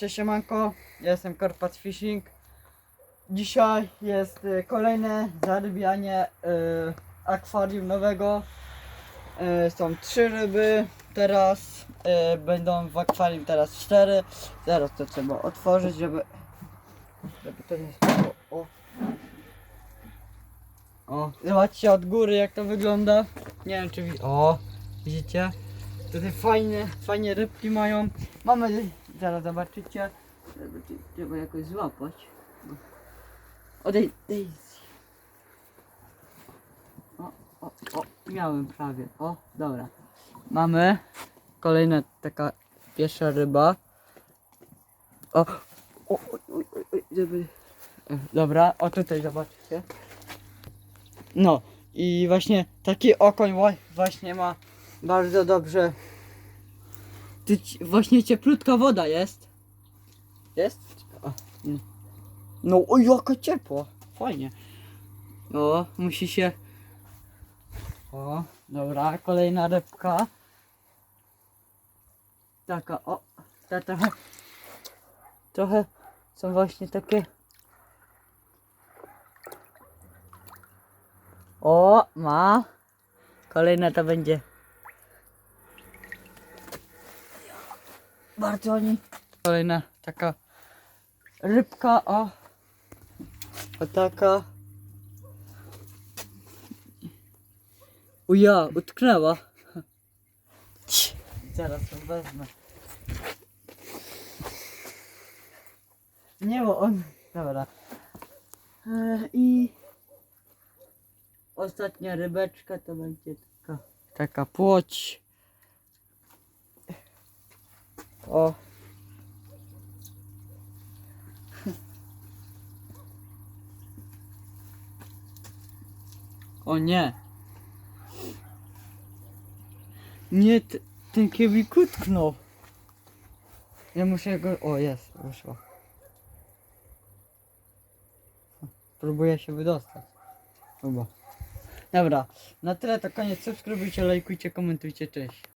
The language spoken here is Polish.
Cześć siemanko, ja jestem Karpat Fishing. Dzisiaj jest y, kolejne zarybianie y, akwarium nowego. Y, są trzy ryby, teraz y, będą w akwarium teraz cztery. Zaraz to trzeba otworzyć, żeby, żeby to nie. O. o, zobaczcie od góry jak to wygląda. Nie wiem czy O, widzicie? Tutaj fajne, fajnie rybki mają. Mamy, zaraz zobaczycie, trzeba jakoś złapać. O, Dai- Daisy. O, o, o, miałem prawie. O, dobra. Mamy kolejna taka pierwsza ryba. O, o, o, żeby... e, Dobra, o tutaj zobaczcie. No i właśnie taki okoń właśnie ma bardzo dobrze. Ty, właśnie cieplutka woda jest. Jest? No. no o jaka ciepła. Fajnie. O, musi się. O, dobra, kolejna rybka. Taka, o, ta trochę. Trochę są właśnie takie. O, ma. Kolejna to będzie. Bardzo oni. Kolejna taka rybka, o. O taka. Uja, utknęła. Zaraz wezmę. Nie, bo on. Dobra. E, I ostatnia rybeczka to będzie taka, taka płoć. O. O nie. Nie, ten kiewik utknął. Ja muszę go... O, jest, wyszło. Próbuję się wydostać. Chyba. Dobra, na tyle to koniec. Subskrybujcie, lajkujcie, komentujcie, cześć.